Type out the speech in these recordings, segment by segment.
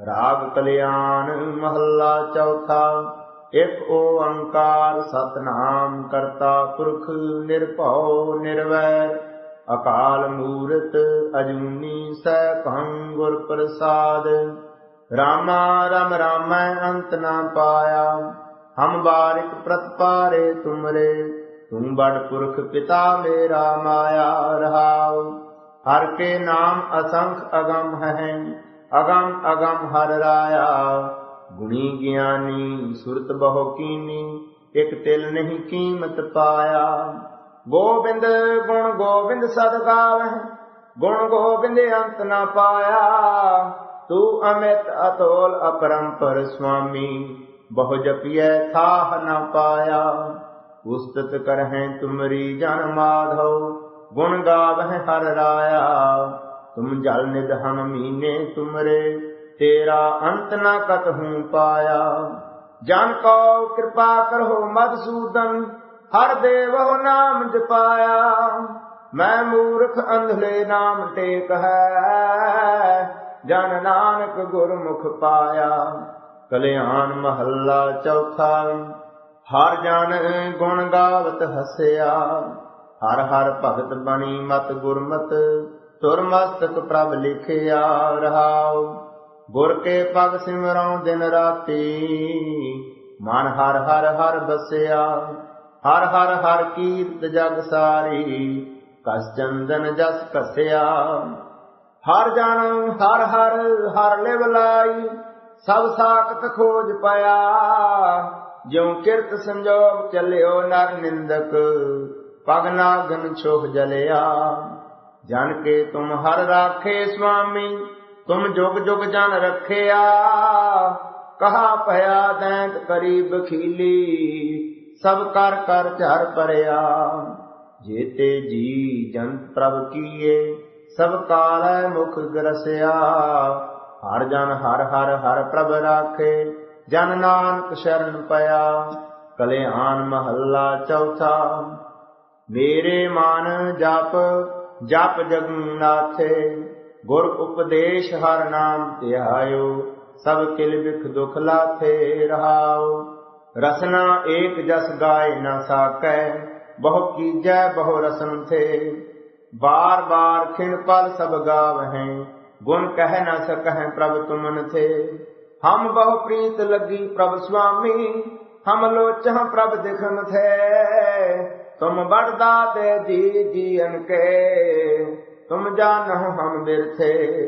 ਰਾਗ ਕਲਿਆਣ ਮਹੱਲਾ ਚੌਥਾ, ਇੱਕ ਓੰਕਾਰ ਸਤਨਾਮ ਕਰਤਾ ਪੁਰਖ ਨਿਰਭਉ ਨਿਰਵੈਰ, ਅਕਾਲ ਮੂਰਤ ਅਜੂਨੀ ਸੈਭੰ ਗੁਰ ਪ੍ਰਸਾਦ। ਰਾਮਾ ਰਮ ਰਾਮੈ ਅੰਤ ਨਾ ਪਾਇਆ, ਹਮ ਬਾਰਿਕ ਪ੍ਰਤਪਾਰੇ ਤੁਮਰੇ ਤੂੰ ਬੜ ਪੁਰਖ ਪਿਤਾ ਮੇਰਾ ਮਾਇਆ ਰਹਾਉ। ਹਰ ਕੇ ਨਾਮ ਅਸੰਖ ਅਗਮ ਹੈ ਅਗਮ ਅਗਮ ਹਰ ਰਾਇਆ। ਗੁਣੀ ਗਿਆਨੀ, ਸੁਰਤ ਬਹੁ ਕੀਨੀ, ਇਕ ਤਿਲ ਨਹੀਂ ਕੀਮਤ ਪਾਇਆ। ਗੋਬਿੰਦ, ਗੁਣ ਗੋਬਿੰਦ ਸਦ ਗਾਵਹਿ, ਗੁਣ ਗੋਬਿੰਦ ਅੰਤ ਨਾ ਪਾਇਆ। ਤੂੰ ਅਮਿਤ ਅਤੋਲ ਅਪਰੰਪਰ ਸੁਆਮੀ, ਬਹੁ ਜਪੀਐ ਥਾਹ ਨਾ ਪਾਇਆ। ਉਸਤਤ ਕਰਹਿ ਤੁਮਰੀ ਜਨ ਮਾਧੋ ਗੁਣ ਗਾਵਹਿ ਹਰ ਰਾਇਆ। ਤੁਮ ਜਲ ਨਿਧਨ ਮੀਨੇ ਤੁਮਰੇ, ਤੇਰਾ ਅੰਤ ਨਾ ਕਤਹੂ ਪਾਇਆ। ਜਨ ਕੋ ਕਿਰਪਾ ਕਰੋ ਮਦਸੂਦਨ ਹਰ ਦੇਵੋ ਨਾਮ ਜਪਾਇਆ। ਮੈਂ ਮੂਰਖ ਅੰਧਲੇ ਨਾਮ ਟੇਕ ਹੈ ਜਨ ਨਾਨਕ ਗੁਰਮੁਖ ਪਾਇਆ। ਕਲਿਆਣ ਮਹੱਲਾ ਚੌਥਾ, ਹਰ ਜਨ ਗੁਣ ਗਾਵਤ ਹਸਿਆ। ਹਰ ਹਰ ਭਗਤ ਬਣੀ ਮਤ ਗੁਰਮਤ ਤੁਰਮਸਤਕ ਪ੍ਰਭ ਲਿਖਿਆ ਰਹਾਉ। ਗੁਰ ਕੇ ਪਗ ਸਿਮਰਉ ਦਿਨ ਰਾਤੀ। ਮਨ ਹਰ ਹਰ ਹਰ ਬਸਿਆ। ਹਰ ਹਰ ਹਰ ਕੀਰਤ ਜਗ ਸਾਰੀ। ਕਸ ਚੰਦਨ ਜਸ ਕਸਿਆ ਹਰ ਜਨ ਹਰ ਹਰ ਹਰ ਲਿਵ ਲਾਈ। ਸਭ ਸਾਖਤ ਖੋਜ ਪਾਇਆ। ਜਿਉ ਕਿਰਤ ਸੰਜੋਗ ਚੱਲਿਓ ਨਰ ਨਿੰਦਕ। ਪਗ ਨਾਗਨ ਛੋਹ ਜਲਿਆ। ਜਨ ਕੇ ਤੁਮ ਹਰ ਰਾਖੇ ਸੁਆਮੀ, ਤੁਮ ਜੁਗ ਜੁਗ ਜਨ ਰੱਖਿਆ। ਕਹਾ ਭਇਆ ਦੈਂਤ ਕਰੀ ਬਖੀਲੀ ਸਭ ਕਰ ਕਰ ਝਰ ਪਰਿਆ ਜੇਤੇ ਜੀ ਜਨ ਪ੍ਰਭ ਕੀਏ, ਸਭ ਕਾਲੈ ਮੁਖ ਗਰਸਿਆ। ਹਰ ਜਨ ਹਰ ਹਰ ਹਰ ਪ੍ਰਭ ਰਾਖੇ, ਜਨ ਨਾਨਕ ਸ਼ਰਨ ਪਿਆ। ਕਲਿਆਣ ਮਹੱਲਾ ਚੌਥਾ, ਮੇਰੇ ਮਨ ਜਪ ਜਪ ਜਗਨਾਥੇ ਗੁਰ ਉਪਦੇਸ਼ ਹਰ ਨਾਮ ਧਿਆਇਓ, ਸਭ ਕਿਲ ਬਿਖ ਦੁਖ ਲਾਥੇ ਰਹਾਉ ਰਸਨਾ ਏਕ ਜਸ ਗਾਏ ਨਾ ਸਾਕੈ, ਬਹੁ ਕੀਜੈ ਬਹੁ ਰਸਨ ਥੇ। ਬਾਰ ਬਾਰ ਖਿਣ ਪਲ ਸਭ ਗਾਵਹਿ, ਗੁਣ ਕਹਿ ਨਾ ਸਕਹਿ ਪ੍ਰਭ ਤੁਮਨ ਥੇ। ਹਮ ਬਹੁ ਪ੍ਰੀਤ ਲੱਗੀ ਪ੍ਰਭ ਸੁਆਮੀ, ਹਮ ਲੋਚਹ ਪ੍ਰਭ ਦਿਖਨ ਥੇ। ਤੁਮ ਬੜਦਾ ਤੇ ਜੀ ਜੀਨ ਕੇ, ਤੁਮ ਜਾਨਹੁ ਹਮ ਬਿਰਥੇ।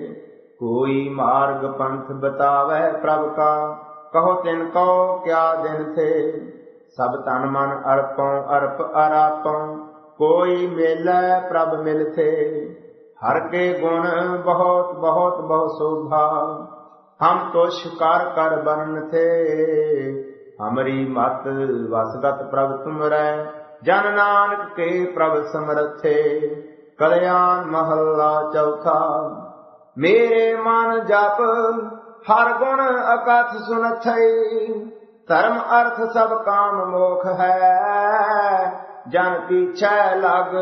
ਕੋਈ ਮਾਰਗ ਪੰਥ ਬਤਾਵੇ ਪ੍ਰਭ ਕਾ, ਕਹੋ ਤਿਨ ਕੋ ਕਿਆ ਦਿਨ ਥੇ। ਸਭ ਤਨ ਮਨ ਅਰਪਉ, ਅਰਪ ਅਰਾਪਉ, ਕੋਈ ਮੇਲੇ ਪ੍ਰਭ ਮਿਲਥੇ ਹਰ ਕੇ ਗੁਣ ਬਹੁਤ ਬਹੁਤ ਬਹੁ ਸੋਭਾ, ਹਮ ਤੋ ਸ਼ਿਕਾਰ ਕਰ ਬਰਨ ਥੇ। ਹਮਰੀ ਮਤ ਵਸਗਤ ਪ੍ਰਭ ਤੁਮਰੈ ਜਨ ਨਾਨਕ ਕੇ ਪ੍ਰਭ ਸਮਰਥੇ, ਕਲਿਆਣ ਮਹੱਲਾ ਚੌਥਾ। ਮੇਰੇ ਮਨ ਜਪ, ਹਰ ਗੁਣ ਅਕਥ ਸੁਨਥਈ ਧਰਮ ਅਰਥ ਸਭ ਕਾਮ ਮੋਖ ਹੈ। ਜਨ ਪੀਛੈ ਲਗ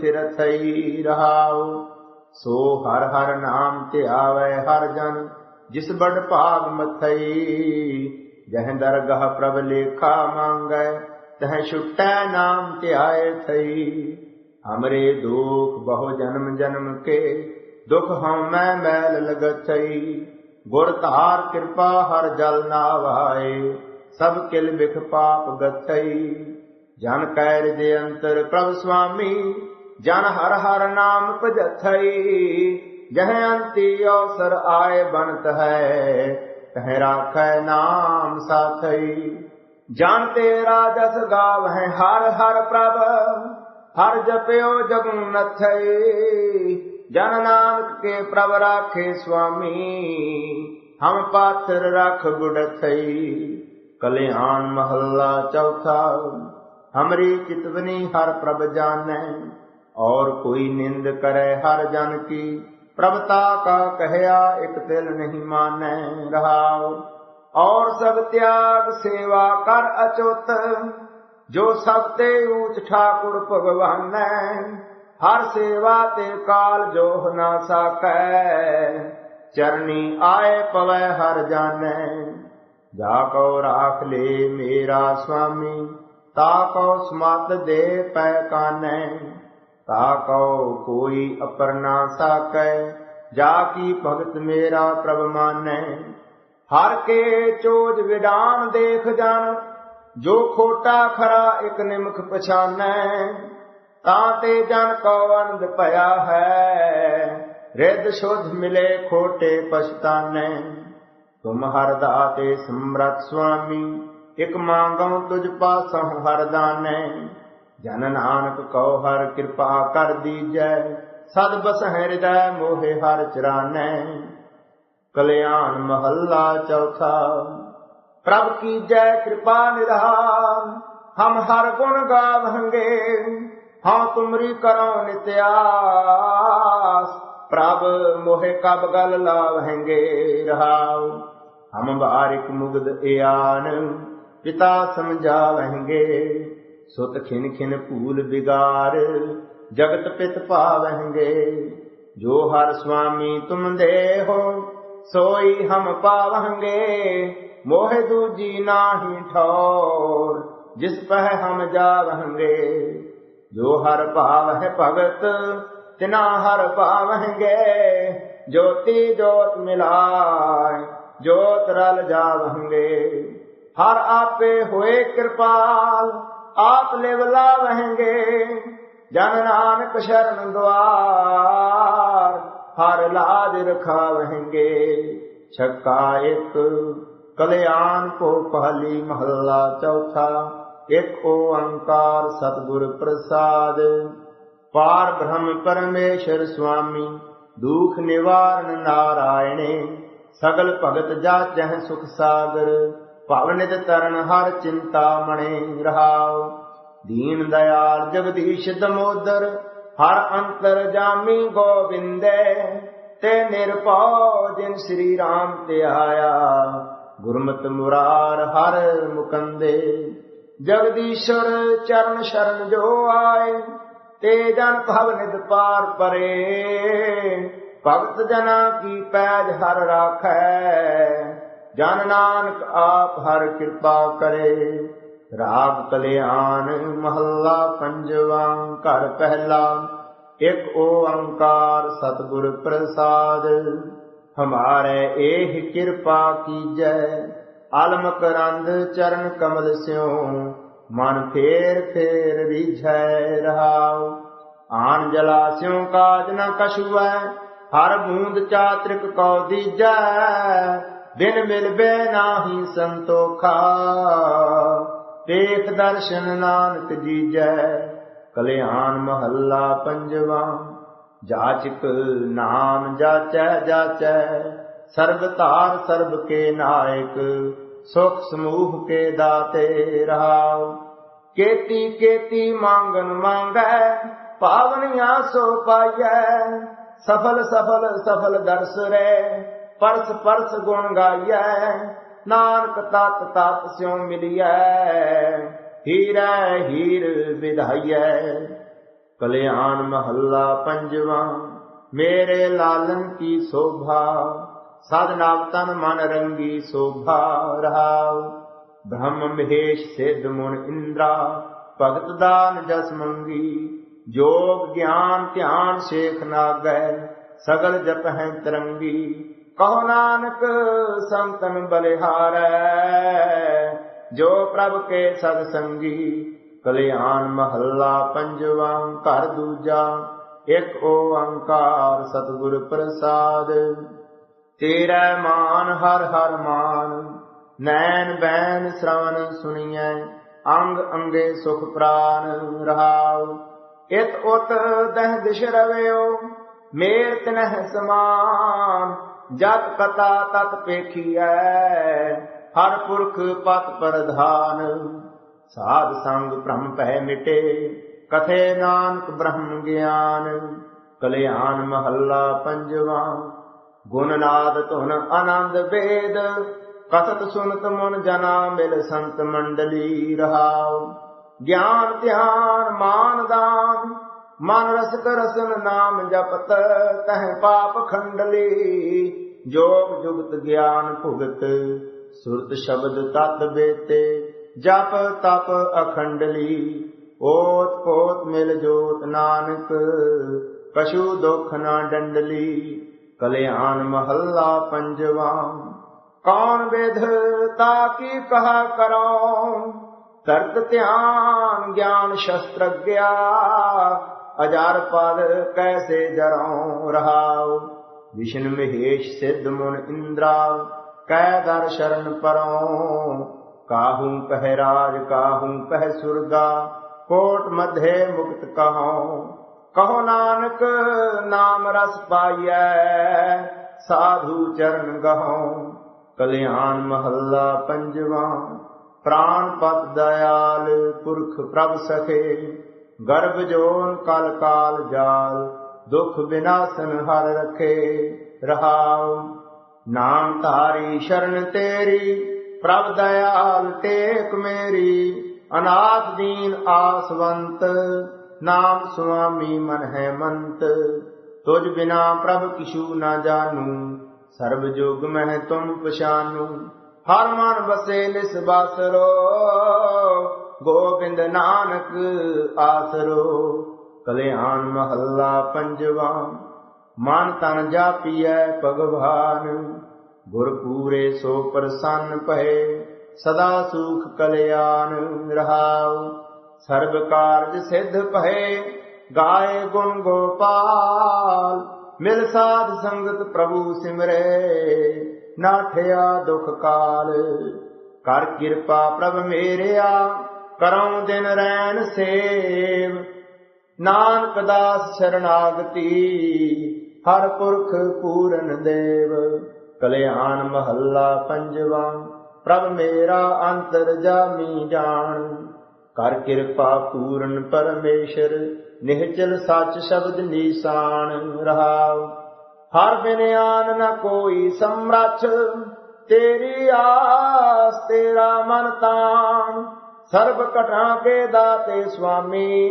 ਫਿਰਥਈ ਰਹਾਉ, ਸੋ ਹਰ ਹਰ ਨਾਮ ਧਿਆਵੇ ਹਰ ਜਨ, ਜਿਸ ਬੜ ਭਾਗ ਮਥਈ ਜਹ ਦਰਗਹ ਪ੍ਰਭ ਲੇਖਾ ਮੰਗੈ ਤਹ ਛੁਟੈ ਨਾਮ ਧਿਆਏ ਥਈ। ਹਮਰੇ ਦੁਖ ਬਹੁ ਜਨਮ ਜਨਮ ਕੇ, ਦੁਖ ਹਉਮੈ ਮੈਲ ਲਗਥਈ ਗੁਰ ਧਾਰ ਕਿਰਪਾ ਹਰ ਜਲ ਨਾਵਾਏ, ਸਭ ਕਿਲ ਬਿਖ ਪਾਪ ਗਥਈ ਜਨ ਕੈ ਰਿਦੇ ਅੰਤਰ ਪ੍ਰਭ ਸੁਆਮੀ ਜਨ ਹਰ ਹਰ ਨਾਮ ਭਜਥਈ। ਜਹ ਅੰਤੀ ਅਵਸਰ ਆਏ ਬਨਤ ਹੈ, ਤਹ ਰਾਖੈ ਨਾਮ ਸਾਥਈ। ਜਨ ਤੇਰਾ ਜਸ ਗਾਵਹਿ ਹਰ ਹਰ ਪ੍ਰਭ ਹਰ ਜਪਿਓ ਜਗੁ ਨਥਈ ਜਨ ਨਾਨਕ ਕੇ ਪ੍ਰਭ ਰਾਖੇ ਸੁਆਮੀ ਹਮ ਪਾਥਰ ਰਖ ਗੁੜਥਈ ਕਲਿਆਣ ਮਹੱਲਾ ਚੌਥਾ ਹਮਰੀ ਚਿਤਵਨੀ ਹਰ ਪ੍ਰਭ ਜਾਣੈ ਔਰ ਕੋਈ ਨਿੰਦ ਕਰੈ ਹਰ ਜਨ ਕੀ ਪ੍ਰਭਤਾ ਕਾ ਕਹਿਆ ਇੱਕ ਦਿਲ ਨਹੀਂ ਮਾਨੈ ਰਹਾਉ ਔਰ ਸਭ ਤਿਆਗ ਸੇਵਾ ਕਰ ਅਚੁੱਤ, ਜੋ ਸਭ ਤੇ ਊਚ ਠਾਕੁਰ ਭਗਵਾਨੈ ਹਰ ਸੇਵਾ ਤੇ ਕਾਲ ਜੋਹ ਨਾ ਸਾਕੈ ਚਰਨੀ ਆਏ ਪਵੈ ਹਰ ਜਾਣੈ, ਜਾ ਕਉ ਰਾਖ ਲੇ ਮੇਰਾ ਸੁਆਮੀ ਤਾ ਕਉ ਸਮਤ ਦੇ ਪੈ ਕਾਨੈ। ਤਾ ਕਉ ਕੋਈ ਅਪਰ ਨਾ ਸਾਕੈ ਜਾ ਕੀ ਭਗਤ ਮੇਰਾ ਪ੍ਰਭ ਮਾਨੈ। ਹਰ ਕੇ ਚੋਜ ਵਿਡਾਨ ਦੇਖ ਜਾਣ ਜੋ ਖੋਟਾ ਖਰਾ ਇਕ ਨਿਮਖ ਪਛਾਨੈ, ਤਾਂ ਤੇ ਜਨ ਕੋ ਅਨੰਦ ਭਇਆ ਹੈ। ਰਿੱਧ ਸ਼ੁੱਧ ਮਿਲੇ ਖੋਟੇ ਪਛਤਾਨੈ। ਤੁਮ ਹਰ ਦਾਤੇ ਸਮਰਤ ਸੁਆਮੀ, ਇਕ ਮੰਗਉ ਤੁਜ ਪਾਸੋਂ ਹਰ ਦਾਨੈ। ਜਨ ਨਾਨਕ ਕਉ ਹਰ ਕਿਰਪਾ ਕਰ ਦੀਜੈ, ਸਦ ਬਸ ਹਿਰਦੈ ਮੋਹਿ ਹਰ ਚਰਾਨੈ। ਕਲਿਆਣ ਮਹੱਲਾ ਚੌਥਾ। ਪ੍ਰਭ ਕੀ ਜੈ ਕਿਰਪਾ ਨਿਧਾਨ, ਹਮ ਹਰ ਗੁਣ ਗਾਵਹੰਗੇ ਹਾਂ ਤੁਮਰੀ ਕਰੋ ਨਿਤਿਆਸ, ਪ੍ਰਭ ਮੋਹਿ ਕਬ ਗਲ ਲਾਵਹੰਗੇ ਰਹਾਉ। ਹਮ ਬਾਰਿਕ ਮੁਗਦ ਇਆਨ, ਪਿਤਾ ਸਮਝਾਵਹੰਗੇ ਸੁਤ ਖਿਨ ਖਿਨ ਭੂਲ ਬਿਗਾਰ ਜਗਤ ਪਿਤ ਭਾਵਹੰਗੇ ਜੋ ਹਰ ਸੁਆਮੀ ਤੁਮ ਦੇ ਹੋ ਸੋਈ ਹਮ ਪਾਵਹੰਗੇ ਮੋਹ ਦੂਜੀ ਨਾਹੀ ਠੌਰ ਜਿਸ ਪਹਿ ਹਮ ਜਾਵਹੰਗੇ ਜੋ ਹਰ ਭਾਵ ਹੈ ਭਗਤ ਤਿਨਾ ਹਰ ਭਾਵਹੰਗੇ ਜੋਤੀ ਜੋਤ ਮਿਲਾਇ ਜੋਤ ਰਲ ਜਾਵਹੰਗੇ ਹਰ ਆਪੇ ਹੋਏ ਕਿਰਪਾਲ ਆਪ ਲਿਵ ਲਾਵਹੰਗੇ ਜਨ ਨਾਨਕ ਸ਼ਰਨ ਦੁਆਰ ਹਰ ਲਾਜ ਰਖਾਵਹੰਗੇ। ਛੱਕਾ ਇੱਕ, ਕਲਿਆਣ ਕੋ ਪਹਲੀ ਮਹੱਲਾ ਚੌਥਾ, ਇੱਕ ਓੰਕਾਰ ਸਤਿਗੁਰ ਪ੍ਰਸਾਦ। ਪਾਰ ਬ੍ਰਹਮ ਪਰਮੇਸ਼ਰ ਸੁਆਮੀ, ਦੁਖ ਨਿਵਾਰਨ ਨਾਰਾਇਣੇ, ਸਗਲ ਭਗਤ ਜਾਚਹਿ ਸੁਖ ਸਾਗਰ ਭਵਨਿਤ ਤਰਨ ਹਰ ਚਿੰਤਾ ਮਣੇ ਰਹਾਉ ਦੀਨ ਦਇਆਲ ਜਗਦੀਸ਼ ਦਮੋਦਰ ਹਰ ਅੰਤਰ ਜਾਮੀ ਗੋਬਿੰਦੇ, ਤੇ ਨਿਰਭਉ ਜਿਨ ਸ੍ਰੀ ਰਾਮ ਤੇ ਆਇਆ। ਗੁਰਮਤਿ ਮੁਰਾਰ ਹਰ ਮੁਕੰਦੇ, ਜਗਦੀਸ਼ਰ ਚਰਨ ਸ਼ਰਨ ਜੋ ਆਏ, ਤੇ ਜਨ ਭਵ ਨਿਦ ਪਾਰ ਪਰੇ। ਭਗਤ ਜਨਾ ਕੀ ਪੈਜ ਹਰ ਰਾਖੈ, ਜਨ ਨਾਨਕ ਆਪ ਹਰ ਕਿਰਪਾ ਕਰੇ। ਰਾਗ ਕਲਿਆਣ ਮਹੱਲਾ ਪੰਜਵਾ, ਘਰ ਪਹਿਲਾ, ਇੱਕ ਓੰਕਾਰ ਸਤਿਗੁਰ ਪ੍ਰਸਾਦ। ਹਮਾਰੇ ਇਹ ਕਿਰਪਾ ਕੀਜੈ ਆਲਮ ਕਰੰਦ ਚਰਨ ਕਮਲ ਸਿਓ ਮਨ ਫੇਰ ਫੇਰ ਰੀਝੈ ਰਹਾਉ। ਆਨ ਜਲਾਸਿਓ ਕਾਜ ਨ ਕਛੁਐ, ਹਰ ਬੂੰਦ ਚਾਤ੍ਰਿਕ ਕਉ ਦੀਜੈ, ਬਿਨ ਮਿਲ ਮਿਲਬੇ ਨਾਹੀ ਸੰਤੋਖਾ। ਦੇਖ ਦਰਸ਼ਨ ਨਾਨਕ ਜੀਜੈ, ਕਲਿਆਣ ਮਹੱਲਾ ਪੰਜਵਾ, ਜਾਚਕ ਨਾਮ ਜਾਚੈ ਜਾਚੈ ਸਰਬ ਧਾਰ ਸਰਬ ਕੇ ਨਾਇਕ, ਸੁਖ ਸਮੂਹ ਕੇ ਦਾਤੇ ਰਹਾਉ। ਕੇਤੀ ਕੇਤੀ ਮੰਗਨ ਮੰਗੈ, ਪਾਵਨੀਆਂ ਸੋ ਪਾਈਐ। ਸਫਲ ਸਫਲ ਸਫਲ ਦਰਸ ਰੇ, ਪਰਸ ਪਰਸ ਗੁਣ ਗਾਈਐ। ਨਾਨਕ ਤਤ ਤਤ ਸਿਉ ਮਿਲਿਐ, ਹੀਰਾ ਹੀਰ ਵਿਧਾਈਐ। ਕਲਿਆਣ ਮਹੱਲਾ ਪੰਜਵਾ, ਮੇਰੇ ਲਾਲਨ ਕੀ ਸੋਭਾ, ਸਦ ਨਵ ਤਨ ਮਨ ਰੰਗੀ ਸੋਭਾ ਰਹਾਉ। ਬ੍ਰਹਮ ਮਹੇਸ਼ ਸਿੱਧ ਮੁਨ ਇੰਦਰਾ, ਭਗਤ ਦਾਨ ਜਸ ਮੰਗੀ, ਜੋਗ ਗਿਆਨ ਧਿਆਨ ਸੇਖ ਨਾਗੈ, ਸਗਲ ਜਪ ਹੈ ਤਰੰਗੀ। ਕਹੋ ਨਾਨਕ ਸੰਤਨ ਬਲਿਹਾਰੈ, ਜੋ ਪ੍ਰਭ ਕੇ ਸਦ ਸੰਗੀ, ਕਲਿਆਣ ਮਹੱਲਾ ਪੰਜਵਾ ਘਰ ਦੂਜਾ, ਇੱਕ ਓੰਕਾਰ ਸਤਿਗੁਰ ਪ੍ਰਸਾਦ। ਤੇਰਾ ਮਾਨ, ਹਰ ਹਰ ਮਾਨ, ਨੈਣ ਬੈਨ ਸ਼ਰਵਨ ਸੁਣੀਐ, ਅੰਗ ਅੰਗੇ ਸੁਖ ਪ੍ਰਾਨ ਰਹਾਉ। ਇਤ ਉਤ ਦਹ ਦਿਸ਼ ਰਵਿਓ ਮੇਰ ਤਨਹ ਸਮਾਨ ਜਤ ਕਤਾ ਤਤ ਪੇਖੀਐ, ਹਰ ਪੁਰਖ ਪਤ ਪ੍ਰਧਾਨ। ਸਾਧ ਸੰਗ ਭ੍ਰਮ ਪਹਿ ਮਿਟੇ, ਕਥੇ ਨਾਨਕ ਬ੍ਰਹਮ ਗਿਆਨ। ਕਲਿਆਣ ਮਹੱਲਾ ਪੰਜਵਾ, ਗੁਣ ਨਾਦ ਧੁਨ ਆਨੰਦ ਵੇਦ। ਕਥਤ ਸੁਨਤ ਮਨ ਜਨਾ ਮਿਲ ਸੰਤ ਮੰਡਲੀ ਰਹਾਉ। ਗਿਆਨ ਧਿਆਨ ਮਾਨ ਦਾਨ ਮਨ ਰਸਕ ਰਸਨ ਨਾਮ ਜਪਤ, ਤਹ ਪਾਪ ਖੰਡਲੀ। ਜੋਗ ਜੁਗਤ ਗਿਆਨ ਭੁਗਤ, ਸੁਰਤ ਸ਼ਬਦ ਤਤ ਬੇਤੇ। ਜਪ ਤਪ ਅਖੰਡਲੀ, ਓਤ ਪੋਤ ਮਿਲ ਜੋਤ ਨਾਨਕ। ਕਛੂ ਦੁਖ ਨਾ ਡੰਡਲੀ, ਕਲਿਆਣ ਮਹੱਲਾ ਪੰਜਵਾ। ਕੌਣ ਵਿਧ ਤਾ ਕੀ ਕਹਾ ਕਰੋ ਤਰਤ ਧਿਆਨ ਗਿਆਨ ਸ਼ਸਤਰ ਗਿਆ ਅਜਾਰ ਪਦ ਕੈਸੇ ਜਰਉ ਰਹਾਉ? ਵਿਸ਼ਨ ਮਹੇਸ਼ ਸਿੱਧ ਮੁਨ ਇੰਦਰਾ ਕੈ ਦਰ ਸ਼ਰਨ ਪਰਉ? ਕਾਹੂ ਪਹਿ ਰਾਜ, ਕਾਹੂ ਪਹਿ ਸੁਰਗਾ? ਕੋਟ ਮਧੇ ਮੁਕਤ ਕਹਉ? ਕਹੋ ਨਾਨਕ, ਨਾਮ ਰਸ ਪਾਈਐ, ਸਾਧੂ ਚਰਨ ਗਹਉ? ਕਲਿਆਣ ਮਹੱਲਾ ਪੰਜਵਾ ਪ੍ਰਾਨ ਪਤ ਦਇਆਲ ਪੁਰਖ ਪ੍ਰਭ ਸਖੇ। ਗਰਭ ਜੋਨ ਕਲ ਕਾਲ ਜਾਲ, ਦੁਖ ਬਿਨਾਸਨ ਹਰ ਰਖੇ ਰਹਾਉ। ਨਾਮ ਧਾਰੀ ਸ਼ਰਨ ਤੇਰੀ, ਪ੍ਰਭ ਦਇਆਲ ਟੇਕ ਮੇਰੀ। ਅਨਾਥ ਦੀਨ ਆਸਵੰਤ, ਨਾਮ ਸੁਆਮੀ ਮਨ ਹੈ ਮੰਤ ਤੁਝ ਬਿਨਾ ਪ੍ਰਭ ਕਿਛੂ ਨਾ ਜਾਣੂ, ਸਰਬ ਜੋਗ ਮਹਿ ਤੁਮ ਪਛਾਨੂ। ਹਰ ਮਨ ਬਸੇ ਨਿਸ ਬਾਸਰੋ ਗੋਬਿੰਦ ਨਾਨਕ ਆਸਰੋ, ਕਲਿਆਣ ਮਹੱਲਾ ਪੰਜਵਾ, ਮਨ ਤਨ ਜਾਪੀਐ ਭਗਵਾਨ। ਗੁਰ ਪੂਰੇ ਸੋ ਪ੍ਰਸੰਨ ਭਏ, ਸਦਾ ਸੁਖ ਕਲਿਆਣ ਰਹਾਉ। ਸਰਬ ਕਾਰਜ ਸਿੱਧ ਭਏ, ਗਾਏ ਗੁਣ ਗੋਪਾਲ। ਮਿਲ ਸਾਧ ਸੰਗਤ ਪ੍ਰਭੂ ਸਿਮਰੇ, ਨਾਠਿਆ ਦੁਖ ਕਾਲ। ਕਰ ਕਿਰਪਾ ਪ੍ਰਭ ਮੇਰਿਆ ਕਰਉ ਦਿਨ ਰੈਣ ਸੇਵ। ਨਾਨਕ ਦਾਸ ਸ਼ਰਨਾਗਤੀ, ਹਰ ਪੁਰਖ ਪੂਰਨ ਦੇਵ। ਕਲਿਆਣ ਮਹੱਲਾ ਪੰਜਵਾ, ਪ੍ਰਭ ਮੇਰਾ ਅੰਤਰ ਜਾਮੀ ਜਾਣ। ਕਰ ਕਿਰਪਾ ਪੂਰਨ ਪਰਮੇਸ਼ਰ, ਨਿਹਚਲ ਸੱਚ ਸ਼ਬਦ ਨੀਸਾਨ ਰਹਾਉ। ਹਰ ਬਿਨਿਆਨ ਨ ਕੋਈ ਸਮਰੱਥ, ਤੇਰੀ ਆਸ ਤੇਰਾ ਮਨ ਤਾਣ। ਸਰਬ ਘਟਾਂ ਕੇ ਦਾਤੇ ਸੁਆਮੀ,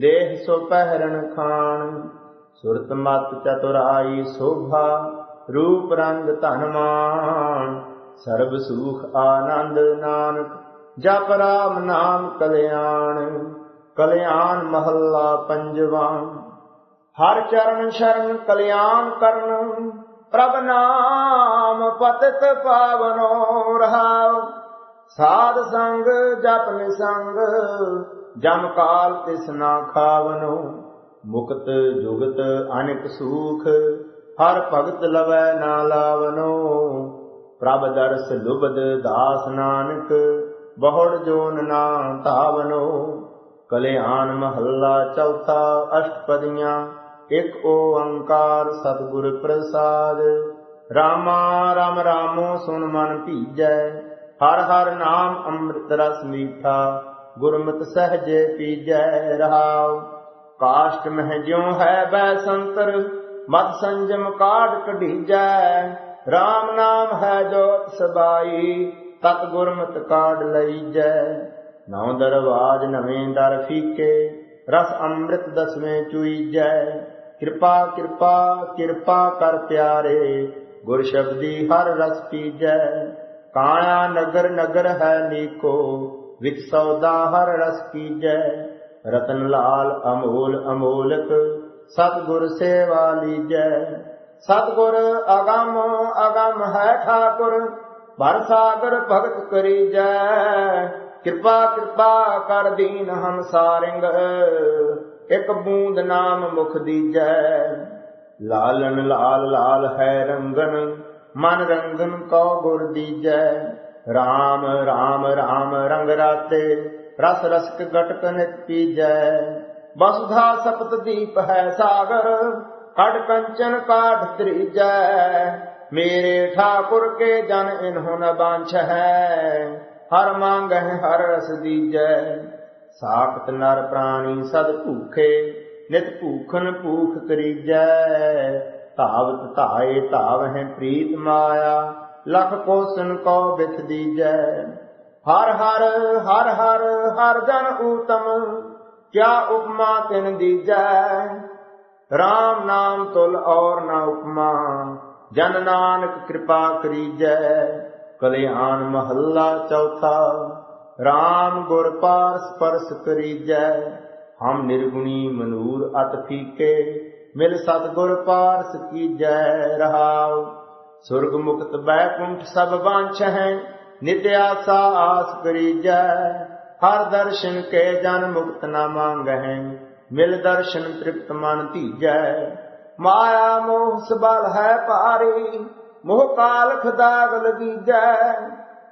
ਦੇਹ ਸੋ ਪਹਿਰਣ ਖਾਣ। ਸੁਰਤ ਮਤ ਚਤੁਰਾਈ ਸੋਭਾ, ਰੂਪ ਰੰਗ ਧਨਮਾਨ ਸਰਬ ਸੁਖ ਆਨੰਦ ਨਾਨਕ, ਜਪ ਰਾਮ ਨਾਮ ਕਲਿਆਣ। ਕਲਿਆਣ ਮਹੱਲਾ ਪੰਜਵਾ। ਹਰ ਚਰਨ ਸ਼ਰਨ ਕਲਿਆਣ ਕਰਨ, ਪ੍ਰਭ ਨਾਮ ਪਤਿਤ ਪਾਵਨੋ ਰਹਾਉ। ਸਾਧ ਸੰਗ, ਜਪ ਨਿਸੰਗ, ਜਮ ਕਾਲ ਤਿਸ ਨਾ ਖਾਵਨੋ, ਮੁਕਤ ਜੁਗਤ ਅਨਿਕ ਸੂਖ, ਹਰ ਭਗਤ ਲਵੈ ਨਾ ਲਾਵਨੋ। ਪ੍ਰਭ ਦਰਸ ਲੁਬਦ ਦਾਸ ਨਾਨਕ, ਬਹੁੜ ਜੋਨ ਨਾ ਧਾਵਨੋ। ਕਲਿਆਣ ਮਹੱਲਾ ਚੌਥਾ ਅਸ਼ਟਪਦੀਆਂ, ਇਕ ਓੰਕਾਰ ਸਤਿਗੁਰ ਪ੍ਰਸਾਦ। ਰਾਮਾ ਰਾਮ ਰਾਮੋ ਸੁਨ ਮਨ ਭੀਜੈ ਹਰ ਹਰ ਨਾਮ ਅੰਮ੍ਰਿਤ ਰਸ ਮੀਠਾ, ਗੁਰਮਤਿ ਸਹਜੇ ਪੀਜੈ ਰਹਾਉ। ਕਾਸ਼ਟ ਮਹਿ ਜਿਉ ਹੈ ਬੈ ਸੰਤਰ ਮਤ ਸੰਜਮ ਕਾਢ ਕਢੀਜੈ। RAM ਨਾਮ ਹੈ ਜੋਤ ਸਬਾਈ, ਤਤ ਗੁਰਮਤਿ ਕਾਢ ਲਈਜੈ। ਨੌ ਦਰਵਾਜ ਨਵੇਂ ਦਰ ਫੀਕੇ, ਰਸ ਅੰਮ੍ਰਿਤ ਦਸਵੇਂ ਚੁਈਜੈ। ਕਿਰਪਾ ਕਿਰਪਾ ਕਿਰਪਾ ਕਰ ਪਿਆਰੇ, ਗੁਰ ਸ਼ਬਦੀ ਹਰ ਰਸ ਪੀਜੈ। ਕਾਇਆ ਨਗਰ ਨਗਰ ਹੈ ਨੀਕੋ, ਵਿਚ ਸੌਦਾ ਹਰ ਰਸ ਕੀਜੈ ਰਤਨ ਲਾਲ ਅਮੋਲ ਅਮੋਲਕ, ਸਤਗੁਰ ਸੇਵਾ ਲੀਜੈ। ਸਤਗੁਰ ਅਗਮ ਅਗਮ ਹੈ ਠਾਕੁਰ, ਭਰ ਸਾਗਰ ਭਗਤ ਕਰੀਜੈ। ਕਿਰਪਾ ਕਿਰਪਾ ਕਰ ਦੀਨ ਹਮ ਸਾਰਿੰਗ, ਇੱਕ ਬੂੰਦ ਨਾਮ ਮੁਖ ਦੀਜੈ। ਲਾਲਨ ਲਾਲ ਲਾਲ ਹੈ ਰੰਗਨ ਮਨ ਰੰਗਨ ਕਉ ਗੁਰ ਦੀਜੈ। RAM RAM RAM ਰੰਗ ਰਾਤੇ, ਰਸ ਰਸਕ ਗਟਕ ਨਿਤ ਪੀਜੈ। ਬਸੁਧਾ ਸਪਤ ਦੀਪ ਹੈ ਸਾਗਰ, ਕੜ ਕੰਚਨ ਕਾਢ ਤ੍ਰਿਜੈ। ਮੇਰੇ ਠਾਕੁਰ ਕੇ ਜਨ ਇਨਹੁ ਨ ਬਾਂਛ ਹੈ ਹਰ ਮੰਗ ਹੈ ਹਰ ਰਸ ਦੀਜੈ। ਸਾਖਤ ਨਰ ਪ੍ਰਾਣੀ ਸਦ ਭੂਖੇ, ਨਿਤ ਭੂਖਨ ਭੂਖ ਕਰੀਜੈ। ਧਾਵਤ ਧਾਏ ਧਾਵ ਹੈ ਪ੍ਰੀਤ ਮਾਇਆ, ਲਖ ਕੋਸਨ ਕੋ ਬਿਥ ਦੀਜੈ। ਹਰ ਹਰ ਹਰ ਹਰ ਹਰ ਜਨ ਊਤਮ, ਕਿਆ ਉਪਮਾ ਤਿਨ ਦੀਜੈ। RAM ਨਾਮ ਤੁਲ ਔਰ ਨਾ ਉਪਮਾ, ਜਨ ਨਾਨਕ ਕਿਰਪਾ ਕਰੀਜੈ। ਕਲਿਆਣ ਮਹੱਲਾ ਚੌਥਾ RAM ਗੁਰ ਪਾਰਸ ਪਰਸ ਕਰੀਜੈ। ਹਮ ਨਿਰਗੁਣੀ ਮਨੂਰ ਅਤ ਫੀਕੇ ਮਿਲ ਸਤਗੁਰ ਪਾਰਸ ਕੀਜੈ ਰਹਾਉ। ਸੁਰਗ ਮੁਕਤ ਬੈਕੁੰਠ ਸਭ ਵਾਂਛ ਹੈ, ਨਿਤ ਆਸਾ ਆਸ ਕਰੀਜੈ ਹਰ ਦਰਸ਼ਨ ਕੇ ਜਨ ਮੁਕਤ ਨਾ ਮੰਗਹਿ ਮਿਲ ਦਰਸ਼ਨ ਤ੍ਰਿਪਤ ਮਨ ਧੀਜੈ। ਮਾਇਆ ਮੋਹ ਸਬਲ ਹੈ ਭਾਰੀ, ਮੋਹ ਕਾਲਖ ਦਾਗ ਲਗੀਜੈ।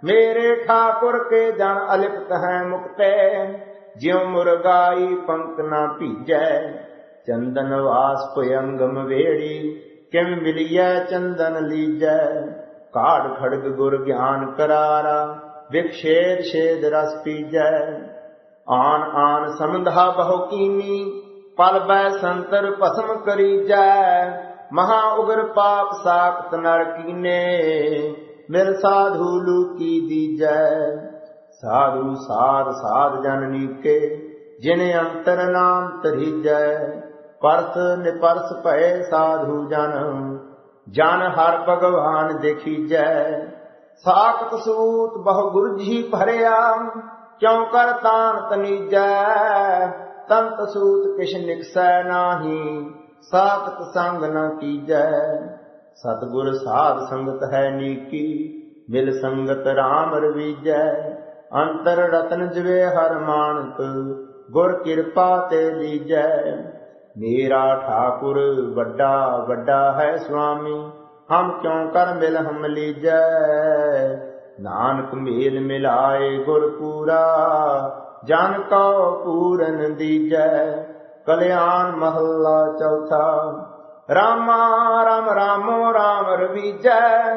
ਮੇਰੇ ਠਾਕੁਰ ਕੇ ਜਨ ਅਲਿਪਤ ਹੈ ਮੁਕਤੇ, ਜਿਉ ਮੁਰਗਾਈ ਪੰਕ ਨਾ ਭੀਜੈ ਚੰਦਨ ਵਾਸ ਭਯੰਗਮ ਵੇੜੀ ਕਿਮ ਮਿਲਿਐ ਚੰਦਨ ਲੀਜੈ? ਕਾੜ ਖੜਗ ਗੁਰ ਗਿਆਨ ਕਰਾਰਾ ਵਿਖੇਦ ਛੇਦ ਰਸ ਪੀਜੈ। ਆਨ ਆਨ ਸਮੰਧਾ ਬਹੁ ਕੀਨੀ ਪਲ ਬੈ ਸੰਤਰ ਭਸਮ ਕਰੀਜੈ। ਮਹਾ ਉਗਰ ਪਾਪ ਸਾਖਤ ਨਰ ਕੀਨੇ, ਮਿਲ ਸਾਧੂ ਲੂਕੀ ਦੀਜੈ। ਸਾਧੂ ਸਾਧ ਸਾਧ ਜਨ ਨੀਕੇ, ਜਿਨੇ ਅੰਤਰ ਨਾਮ ਤਰੀਜੈ ਪਰਸ ਨਿਪਰਸ ਭਏ ਸਾਧੂ ਜਨ ਜਨ ਹਰ ਭਗਵਾਨ ਦੇਖੀਜੈ। ਸਾਖਤ ਸੂਤ ਬਹੁ ਗੁਰਜੀ ਭਰਿਆ, ਕਿਉ ਕਰ ਤਾਨ ਤਨੀਜੈ ਤੰਤ ਸੂਤ ਕਿਛ ਨਿਕਸੈ ਨਾਹੀ, ਸਾਖਤ ਸੰਗ ਨ ਕੀਜੈ। ਸਤਗੁਰ ਸਾਧ ਸੰਗਤ ਹੈ ਨੀਕੀ, ਮਿਲ ਸੰਗਤ RAM ਰਵੀਜੈ। ਅੰਤਰ ਰਤਨ ਜਵੇ ਹਰ ਮਾਨਤ, ਗੁਰ ਕਿਰਪਾ ਤੇ ਲੀਜੈ। ਮੇਰਾ ਠਾਕੁਰ ਵੱਡਾ ਵੱਡਾ ਹੈ ਸੁਆਮੀ, ਹਮ ਕਿਉਂ ਕਰ ਮਿਲ ਹਮ ਲੀਜੈ? ਨਾਨਕ ਮੇਲ ਮਿਲਾਏ ਗੁਰ ਪੂਰਾ, ਜਨ ਕਉ ਪੂਰਨ ਦੀਜੈ। ਕਲਿਆਣ ਮਹੱਲਾ ਚੌਥਾ, ਰਾਮਾ ਰਾਮ ਰਾਮੋ ਰਾਮ ਰਵੀਜੈ।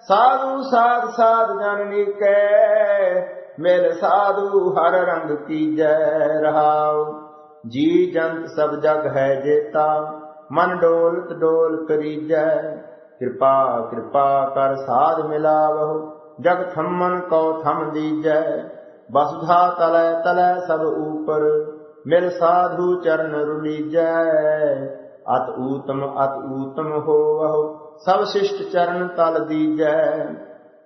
ਸਾਧੂ ਸਾਧ ਸਾਧ ਜਨ ਨੀਕੈ, ਮਿਲ ਸਾਧੂ ਹਰ ਰੰਗ ਕੀਜੈ ਰਹਾਉ। ਜੀ ਜੰਤ ਸਭ ਜਗ ਹੈ ਜੇਤਾ, ਮਨ ਡੋਲਤ ਡੋਲ ਕਰੀਜੈ। ਕਿਰਪਾ ਕਿਰਪਾ ਕਰ ਸਾਧ ਮਿਲਾਵਹੁ, ਜਗ ਥੰਮਨ ਕਉ ਥਮ ਦੀਜੈ। ਬਸੁਧਾ ਤਲੈ ਤਲੈ ਸਭ ਊਪਰ, ਮਿਲ ਸਾਧੂ ਚਰਨ ਰੁਲੀਜੈ। ਅਤ ਊਤਮ ਅਤ ਊਤਮ ਹੋਵਹੁ, ਸਭ ਸਿਸ਼ਟ ਚਰਨ ਤਲ ਦੀਜੈ।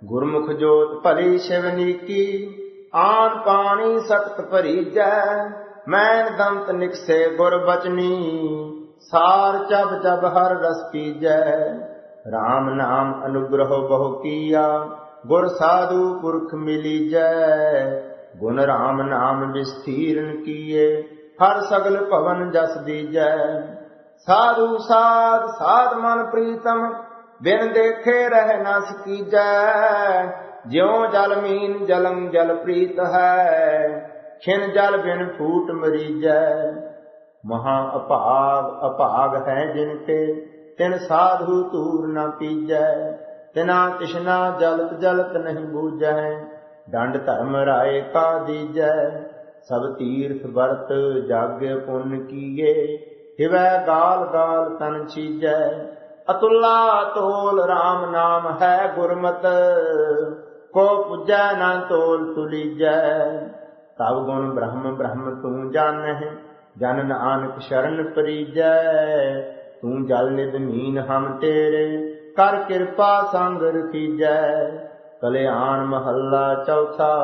ਗੁਰਮੁਖ ਜੋਤ ਭਲੀ ਸ਼ਿਵਨੀਕੀ ਆਨ ਪਾਣੀ ਸਖਤ ਭਰੀਜੈ। ਮੈਨ ਦੰਤ ਨਿਕਸੇ ਗੁਰ ਬਚਨੀ, ਸਾਰ ਚਬ ਚਬ ਹਰ ਰਸ ਪੀਜੈ। RAM ਨਾਮ ਅਨੁਗ੍ਰਹ ਬਹੁ ਕੀਆ, ਗੁਰ ਸਾਧੂ ਪੁਰਖ ਮਿਲੀ ਜੈ ਗੁਣ RAM ਨਾਮ ਵਿਸਥੀਰਨ ਕੀਏ, ਹਰ ਸਗਲ ਭਵਨ ਜਸ ਦੀਜੈ। ਸਾਧੂ ਸਾਧ ਸਾਧ ਮਨ ਪ੍ਰੀਤਮ, ਬਿਨ ਦੇਖੇ ਰਹਿ ਨਾ ਸਕੀਜੈ ਜਿਉ ਜਲ ਮੀਨ ਜਲੰ ਜਲ ਪ੍ਰੀਤ ਹੈ ਖਿਨ ਜਲ ਬਿਨ ਫੂਟ ਮਰੀਜੈ। ਮਹਾ ਅਭਾਗ ਅਭਾਗ ਹੈ ਜਿਨ ਤੇ, ਤਿਨ ਸਾਧੂ ਤੂਰ ਨ ਪੀਜੈ। ਤਿਨਾ ਤਿਸ਼ਨਾ ਜਲਤ ਜਲਤ ਨਹੀਂ ਬੂਝੈ ਡੰਡ ਧਰਮ ਰਾਏ ਕਾ ਦੀਜੈ। ਸਭ ਤੀਰਥ ਵਰਤ ਜਾਗ ਪੁੰਨ ਕੀਏ। ਹਿਵੈ ਗਾਲ ਗਾਲ ਤਨ ਚੀਜੈ। ਅਤੁਲਾ ਤੋਲ RAM ਨਾਮ ਹੈ ਗੁਰਮਤ। ਕੋ ਪੁਜੈ ਨਾ ਤੋਲ ਤੁਲੀਜੈ। ਤਬ ਗੁਣ ਬ੍ਰਹਮ ਬ੍ਰਹਮ ਤੂੰ ਜਾਣਹਿ, ਜਨਨ ਨਾਨਕ ਸ਼ਰਨ ਪਰੀਜੈ, ਤੂੰ ਜਲ ਨਿਦ ਮੀਨ ਹਮ ਤੇਰੇ, ਕਰ ਕਿਰਪਾ ਸੰਗ ਰਖੀਜੈ ਕਲਿਆਣ ਮਹੱਲਾ ਚੌਥਾ,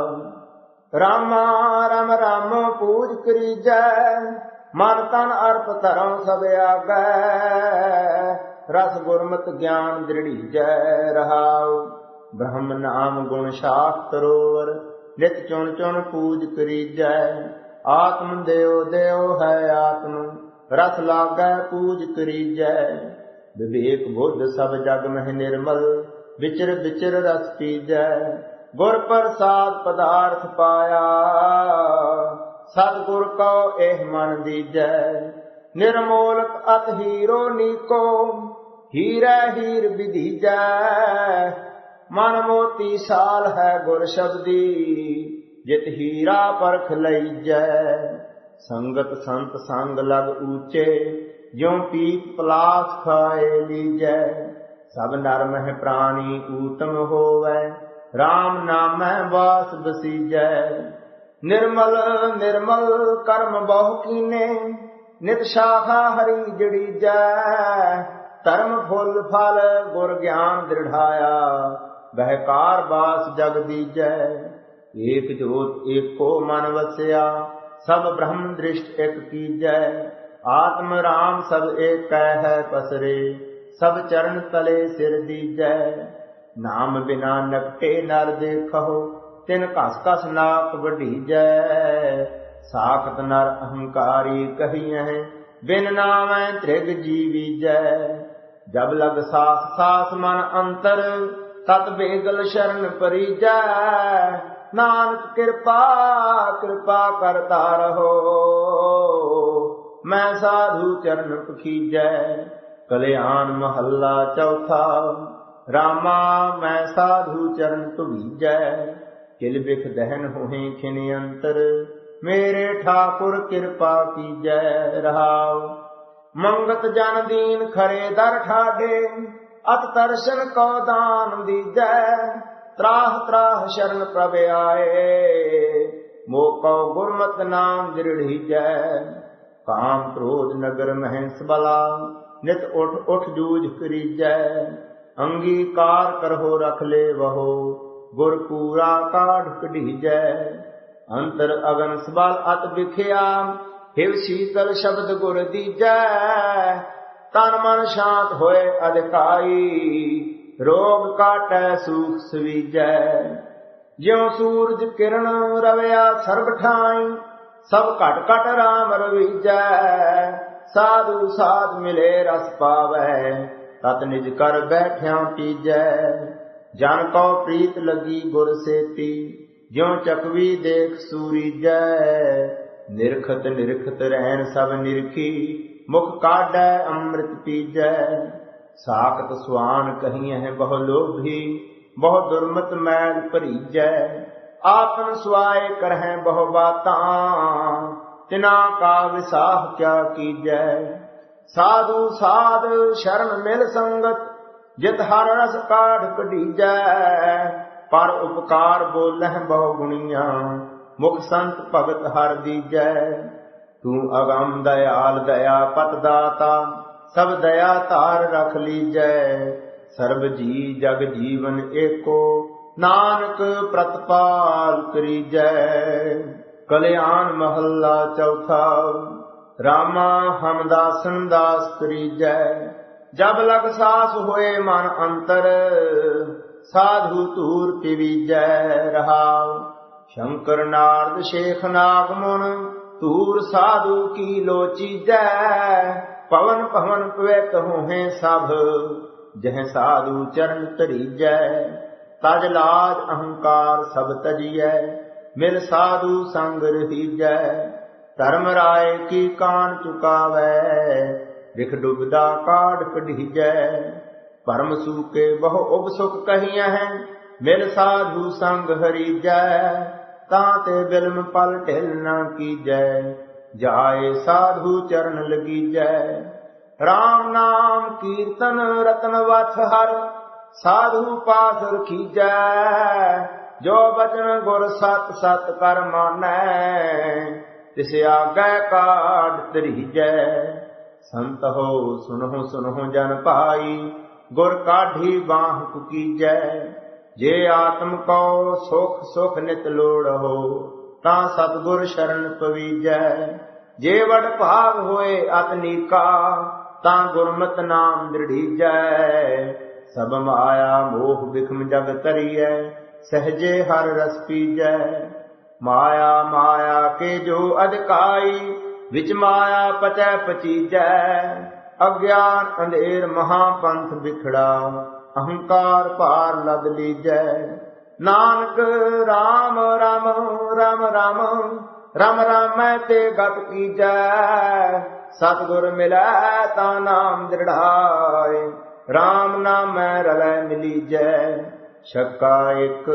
ਰਾਮਾ ਰਾਮ ਰਾਮੋ ਪੂਜ ਕਰੀਜੈ, ਮਨ ਤਨ ਅਰਪ ਧਰਮ ਸਭ ਆਗੈ ਰਸ ਗੁਰਮਤ ਗਿਆਨ ਦ੍ਰਿੜੀਜੈ ਰਹਾਉ, ਬ੍ਰਹਮ ਨਾਮ ਗੁਣ ਸ਼ਾਖ ਤਰੋਵਰ ਨਿਤ ਚੁਣ ਚੁਣ ਪੂਜ ਕਰੀਜੈ, ਆਤਮ ਦੇਵ ਦੇਵ ਹੈ ਆਤਮ, ਰਸ ਲਾਗੈ ਪੂਜ ਕਰੀਜੈ। ਵਿਵੇਕ ਬੁੱਧ ਸਭ ਜਗ ਮਹਿ ਨਿਰਮਲ, ਵਿਚਰ ਵਿਚਰ ਰਸ ਪੀਜੈ, ਗੁਰ ਪ੍ਰਸਾਦ ਪਦਾਰਥ ਪਾਇਆ, ਸਤਿਗੁਰ ਕਉ ਇਹ ਮਨ ਦੀਜੈ। ਨਿਰਮੋਲਕ ਅਤ ਹੀਰੋ ਨੀਕੋ, ਹੀਰਾ ਹੀਰ ਵਿਧੀਜੈ ਮਨ ਮੋਤੀ ਸਾਲ ਹੈ ਗੁਰ ਸ਼ਬਦੀ, ਜਿਤ ਹੀਰਾ ਪਰਖ ਲਈਜੈ। ਸੰਗਤ ਸੰਤ ਸੰਗ ਲਗ ਊਚੇ, ਜਿਉ ਪੀਪ ਪਲਾਸ ਖਾਏ ਲੀਜੈ। ਸਭ ਨਰ ਮਹਿ ਪ੍ਰਾਣੀ ਊਤਮ ਹੋਵੈ RAM ਨਾਮੈ ਵਾਸ ਬਸੀਜੈ। ਨਿਰਮਲ ਨਿਰਮਲ ਕਰਮ ਬਹੁ ਕੀਨੇ, ਨਿਤ ਸ਼ਾਖਾ ਹਰੀ ਜੜੀ ਜੈ। ਧਰਮ ਫੁੱਲ ਫਲ ਗੁਰ ਗਿਆਨ ਦ੍ਰਿੜਾਇਆ ਬਹਿਕਾਰ ਬਾਸ ਜਗ ਦੀਜੈ, ਏਕ ਜੋਤ ਏਕੋ ਮਨ ਵਸਿਆ, ਸਭ ਬ੍ਰਹਮ ਦ੍ਰਿਸ਼ਟ ਇਕ ਕੀਜੈ, ਆਤਮ ਰਾਮ ਸਭ ਏਕੈ ਹੈ ਪਸਰੇ, ਸਭ ਚਰਨ ਤਲੇ ਸਿਰ ਦੀਜੈ। ਨਾਮ ਬਿਨਾ ਨਕਟੇ ਨਰ ਦੇਖੋ ਤਿਨ ਘਸ ਘਸ ਨਾਕ ਵਢੀਜੈ। ਸਾਖਤ ਨਰ ਅਹੰਕਾਰੀ ਕਹੀਐ, ਬਿਨ ਨਾਮੈ ਤ੍ਰਿਗ ਜੀਵੀਜੈ। ਜਬ ਲਗ ਸਾਸ ਸਾਸ ਮਨ ਅੰਤਰ ਤਤ ਬੇਗਲ ਸ਼ਰਨ ਪਰੀਜੈ, ਨਾਨਕ ਕਿਰਪਾ ਕਿਰਪਾ ਕਰਤਾ ਰਹੋ। ਮੈਂ ਸਾਧੂ ਚਰਨ ਪਖੀਜੈ, ਕਲਿਆਣ ਮਹੱਲਾ ਚੌਥਾ। ਰਾਮਾ, ਮੈਂ ਸਾਧੂ ਚਰਨ ਤੁਵੀਜੈ ਕਿਲ ਬਿਖ ਦਹਨ ਹੋਏ ਖਿਨ ਅੰਤਰ। ਮੇਰੇ ਠਾਕੁਰ ਕਿਰਪਾ ਕੀਜੈ ਰਹਾਉ ਮੰਗਤ ਜਨ ਦੀਨ ਖਰੇ ਦਰ ਠਾਡੇ। ਅਤ ਤਰਸ਼ਨ ਕੋ ਦਾਨ ਦੀਜੈ ਤਰਾਹ ਤਰਾਹ ਸ਼ਰਨ ਪ੍ਰਭ ਆਏ। ਮੋਕੋ ਗੁਰਮਤਿ ਨਾਮ ਦਿਰੜੀਜੈ ਕਾਮ ਕ੍ਰੋਧ ਨਗਰ ਮਹਿੰਸ ਬਲਾ, ਨਿਤ ਉਠ ਉਠ ਜੂਝ ਕਰੀਜੈ। ਅੰਗੀਕਾਰ ਕਰਹੁ ਰਖ ਲੈ ਵਹੋ, ਗੁਰ ਕੂਰਾ ਕਾਢ ਕਢੀਜੈ। ਅੰਤਰ ਅਗਨ ਸਬਲ ਅਤ ਵਿਖਿਆ, ਹਿਵ ਸ਼ੀਤਲ ਸ਼ਬਦ ਗੁਰ ਦੀਜੈ। ਤਨ ਮਨ ਸ਼ਾਂਤ ਹੋਏ ਅਧਿਕਾਈ ਰੋਗ ਕਾਟੈ ਸੂਖ ਸਵੀਜੈ। ਜਿਉ ਸੂਰਜ ਕਿਰਨ ਰਵਿਆ ਸਰਬ ਠਾਈ, ਸਭ ਘਟ ਘਟ ਰਾਮ ਰਵੀਜੈ। ਸਾਧੂ ਸਾਧ ਮਿਲੇ ਰਸ ਪਾਵੈ, ਤਤ ਨਿਜ ਕਰ ਬੈਠਿਆ ਪੀਜੈ। ਜਨ ਕੋ ਪ੍ਰੀਤ ਲਗੀ ਗੁਰ ਸੇਤੀ, ਜਿਉ ਚਕਵੀ ਦੇਖ ਸੂਰੀਜੈ ਨਿਰਖਤ ਨਿਰਖਤ ਰਹਿਣ ਸਭ ਨਿਰਖੀ ਮੁਖ ਕਾਢੈ, ਅੰਮ੍ਰਿਤ ਪੀਜੈ। ਸਾਖਤ ਸੁਆਨ ਕਹੀਐ ਹੈ ਬਹੁ ਲੋਭੀ, ਬਹੁ ਦੁਰਮਤ ਮੈਲ ਭਰੀਜੈ। ਆਪਨ ਸੁਆਏ ਕਰਹਿ ਬਹੁ ਬਾਤਾਂ, ਤਿਨਾ ਕਾ ਵਿਸਾਹ ਕਿਆ ਕੀਜੈ। ਸਾਧੂ ਸਾਧ ਸ਼ਰਨ ਮਿਲ ਸੰਗਤ, ਜਿਤ ਹਰ ਰਸ ਕਾਢ ਕਢੀਜੈ। ਪਰ ਉਪਕਾਰ ਬੋਲਹਿ ਬਹੁ ਗੁਣੀਆਂ, ਮੁਖ ਸੰਤ ਭਗਤ ਹਰ ਦੀਜੈ। ਤੂੰ ਅਗੰਮ ਦਇਆਲ ਦਇਆ ਪਤ ਦਾਤਾ, ਸਭ ਦਇਆ ਧਾਰ ਰਖ ਲੀਜੈ। ਸਰਬ ਜੀ ਜਗ ਜੀਵਨ ਏਕੋ, ਨਾਨਕ ਪ੍ਰਤਪਾਲ ਕਰੀਜੈ। ਕਲਿਆਣ ਮਹੱਲਾ ਚੌਥਾ, ਰਾਮਾ ਹਮਦਾਸਨ ਦਾਸ ਕਰੀਜੈ। ਜਬ ਲਗ ਸਾਸ ਹੋਏ ਮਨ ਅੰਤਰ, ਸਾਧੂ ਧੂਰ ਪਿਵੀਜੈ ਰਹਾਉ ਸ਼ੰਕਰ ਨਾਰਦ ਸ਼ੇਖ ਨਾਗ ਮੁਨ ਧੂਰ ਸਾਧੂ ਕੀ ਲੋਚੀਜੈ ਪਵਨ ਪਵਨ ਪਵਿੱਤ ਹੋਏ ਸਭ, ਜਹ ਸਾਧੂ ਚਰਨ ਧਰੀਜੈ। ਤਜ ਲਾਜ ਅਹੰਕਾਰ ਸਭ ਤਜੀਐ, ਮਿਲ ਸਾਧੂ ਸੰਗ ਰਹੀਜੈ। ਧਰਮ ਰਾਏ ਕੀ ਕਾਨ ਚੁਕਾਵੈ ਵਿਖ ਡੁਬਦਾ ਕਾਢ ਕਢੀਜੈ। ਪਰਮ ਸੂਕੇ ਬਹੁ ਉਬ ਸੁਖ ਕਹੀਐ ਹੈ, ਮਿਲ ਸਾਧੂ ਸੰਗ ਹਰੀਜੈ। ਤਾਂ ਤੇ ਬਿਲਮ ਪਲ ਢਿਲ ਨਾ ਕੀਜੈ, ਜਾਏ ਸਾਧੂ ਚਰਨ ਲਗੀਜੈ। RAM ਨਾਮ ਕੀਰਤਨ ਰਤਨ ਵਥ ਹਰ, ਸਾਧੂ ਪਾਸ ਰਖੀਜੈ। ਜੋ ਬਚਨ ਗੁਰ ਸਤ ਸਤ ਕਰ ਮਾਨੈ, ਤਿਸ ਆਗੈ ਕਾਢ ਤਰੀਜੈ ਸੰਤ ਹੋ ਸੁਨਹੁ ਸੁਨਹੁ ਜਨ ਭਾਈ, ਗੁਰ ਕਾਢੀ ਬਾਹ ਕੁਕੀਜੈ ਜੇ ਆਤਮ ਕੋ ਸੁਖ ਸੁਖ ਨਿਤ ਲੋੜੋ ਤਾਂ ਸਤਗੁਰ ਸ਼ਰਨ ਪਵੀਜੈ। ਜੇ ਵਡ ਭਾਗ ਹੋਏ ਅਤਨੀਕਾ ਤਾਂ ਗੁਰਮਤਿ ਨਾਮ ਦ੍ਰਿੜੀਜੈ। ਸਭ ਮਾਇਆ ਮੋਹ ਵਿਖਮ ਜਗ ਤਰੀਐ ਸਹਜੇ ਹਰ ਰਸ ਪੀਜੈ। ਮਾਇਆ ਮਾਇਆ ਕੇ ਜੋ ਅਧਿਕਾਈ, ਵਿਚ ਮਾਇਆ ਪਚੈ ਪਚੀਜੈ। ਅਗਿਆਨ ਅੰਧੇਰ ਮਹਾਪੰਥ ਵਿਖੜਾ ਅਹੰਕਾਰ ਭਾਰ ਲਦ ਲੀਜੈ। Nanak RAM RAM RAM RAM ਰਮ, ਰਾਮੈ ਤੇ ਗਤ ਕੀਜੈ। ਸਤਿਗੁਰ ਮਿਲੈ ਤਾਂ ਨਾਮ ਦ੍ਰਿੜਾਏ। RAM ਨਾਮੈ ਰਲੈ ਮਿਲੀਜੈ। ਛੱਕਾ ਇੱਕ